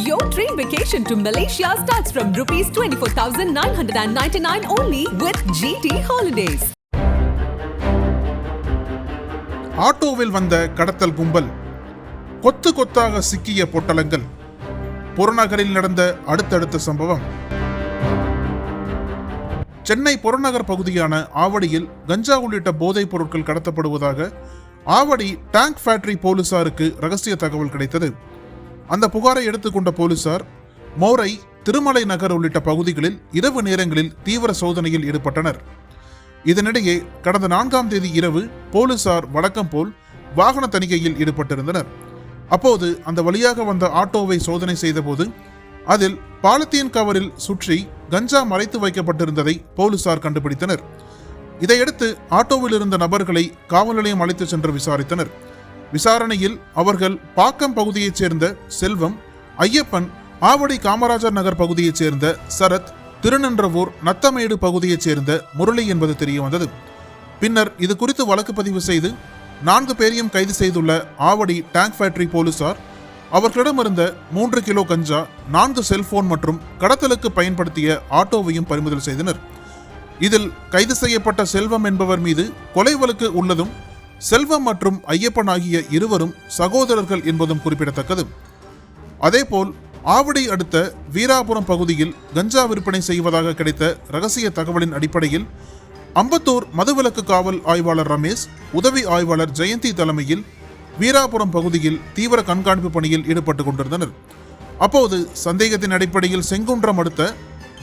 Your dream vacation to Malaysia starts from rupees 24,999 only with GT Holidays. ஆட்டோவில் வந்த கடத்தல் கும்பல் கொத்து கொத்தாக சிக்கிய பொட்டலங்கள் புறநகரில் நடந்த அடுத்தடுத்த சம்பவம் சென்னை புறநகர் பகுதியான ஆவடியில் கஞ்சா உள்ளிட்ட போதைப் பொருட்கள் கடத்தப்படுவதாக ஆவடி டேங்க் ஃபேக்டரி போலீசாருக்கு ரகசிய தகவல் கிடைத்தது அந்த புகாரை எடுத்துக்கொண்ட போலீசார் மோரை திருமலை நகர் உள்ளிட்ட பகுதிகளில் இரவு நேரங்களில் தீவிர சோதனையில் ஈடுபட்டனர். இதனிடையே கடந்த நான்காம் தேதி இரவு போலீசார் வழக்கம் போல் வாகன தணிக்கையில் ஈடுபட்டிருந்தனர். அப்போது அந்த வழியாக வந்த ஆட்டோவை சோதனை செய்தபோது அதில் பாலித்தீன் கவரில் சுற்றி கஞ்சா மறைத்து வைக்கப்பட்டிருந்ததை போலீசார் கண்டுபிடித்தனர். இதையடுத்து ஆட்டோவில் இருந்த நபர்களை காவல் நிலையம் அழைத்துச் சென்று விசாரித்தனர். விசாரணையில் அவர்கள் பாக்கம் பகுதியைச் சேர்ந்த செல்வம் ஐயப்பன் ஆவடி காமராஜர் நகர் பகுதியைச் சேர்ந்த சரத் திருநன்றவூர் நத்தமேடு பகுதியைச் சேர்ந்த முரளி என்பது தெரிய வந்தது. பின்னர் இது குறித்து வழக்கு பதிவு செய்து நான்கு பேரையும் கைது செய்துள்ள ஆவடி டேங்க் ஃபேக்டரி போலீசார் அவர்களிடமிருந்த மூன்று கிலோ கஞ்சா நான்கு செல்போன் மற்றும் கடத்தலுக்கு பயன்படுத்திய ஆட்டோவையும் பறிமுதல் செய்தனர். இதில் கைது செய்யப்பட்ட செல்வம் என்பவர் மீது கொலை வழக்கு உள்ளதும் செல்வம் மற்றும் ஐயப்பன் ஆகிய இருவரும் சகோதரர்கள் என்பதும் குறிப்பிடத்தக்கது. அதேபோல் ஆவடி அடுத்த வீராபுரம் பகுதியில் கஞ்சா விற்பனை செய்வதாக கிடைத்த ரகசிய தகவலின் அடிப்படையில் அம்பத்தூர் மதுவிலக்கு காவல் ஆய்வாளர் ரமேஷ் உதவி ஆய்வாளர் ஜெயந்தி தலைமையில் வீராபுரம் பகுதியில் தீவிர கண்காணிப்பு பணியில் ஈடுபட்டு கொண்டிருந்தனர். அப்போது சந்தேகத்தின் அடிப்படையில் செங்குன்றம் அடுத்த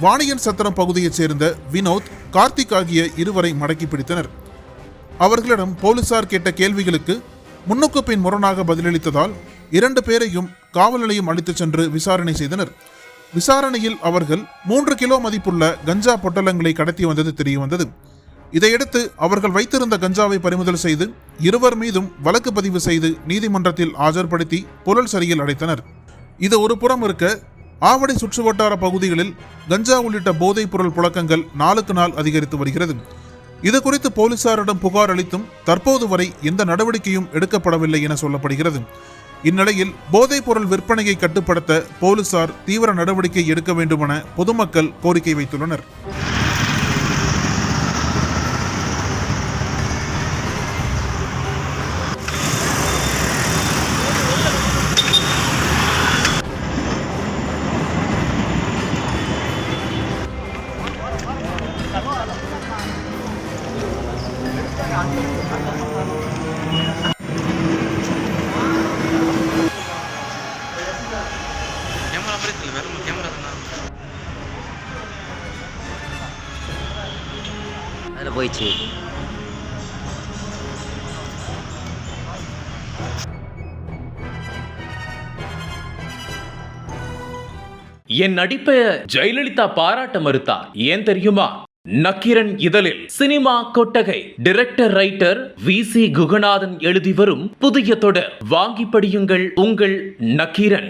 வாணியன் சத்திரம் பகுதியைச் சேர்ந்த வினோத் கார்த்திக் ஆகிய இருவரை மடக்கி பிடித்தனர். அவர்களிடம் போலீசார் கேட்ட கேள்விகளுக்கு முன்னுக்கு பின் முரணாக பதிலளித்ததால் இரண்டு பேரையும் காவல் நிலையம் அழைத்துச் சென்று விசாரணை செய்தனர். விசாரணையில் அவர்கள் மூன்று கிலோ மதிப்புள்ள கஞ்சா பொட்டலங்களை கடத்தி வந்தது தெரிய வந்தது. இதையடுத்து அவர்கள் வைத்திருந்த கஞ்சாவை பறிமுதல் செய்து இருவர் மீதும் வழக்கு பதிவு செய்து நீதிமன்றத்தில் ஆஜர்படுத்தி புழல் சரியில் அடைத்தனர். இது ஒரு புறம் இருக்க ஆவடி சுற்றுவட்டார பகுதிகளில் கஞ்சா உள்ளிட்ட போதைப் பொருள் புழக்கங்கள் நாளுக்கு நாள் அதிகரித்து வருகிறது. இது குறித்து போலீசாரிடம் புகார் அளித்தும் தற்போது வரை எந்த நடவடிக்கையும் எடுக்கப்படவில்லை என சொல்லப்படுகிறது. இந்நிலையில் போதைப் பொருள் விற்பனையை கட்டுப்படுத்த போலீசார் தீவிர நடவடிக்கை எடுக்க வேண்டுமென பொதுமக்கள் கோரிக்கை வைத்துள்ளனர். அதில் போயிடுச்சு. என் நடிப்பை ஜெயலலிதா பாராட்ட மறுத்தா ஏன் தெரியுமா? நக்கீரன் இதழில் சினிமா கொட்டகை. Director writer V C Guhanathan எழுதி வரும் புதிய தொடர். வாங்கி படியுங்கள் உங்கள் நக்கீரன்.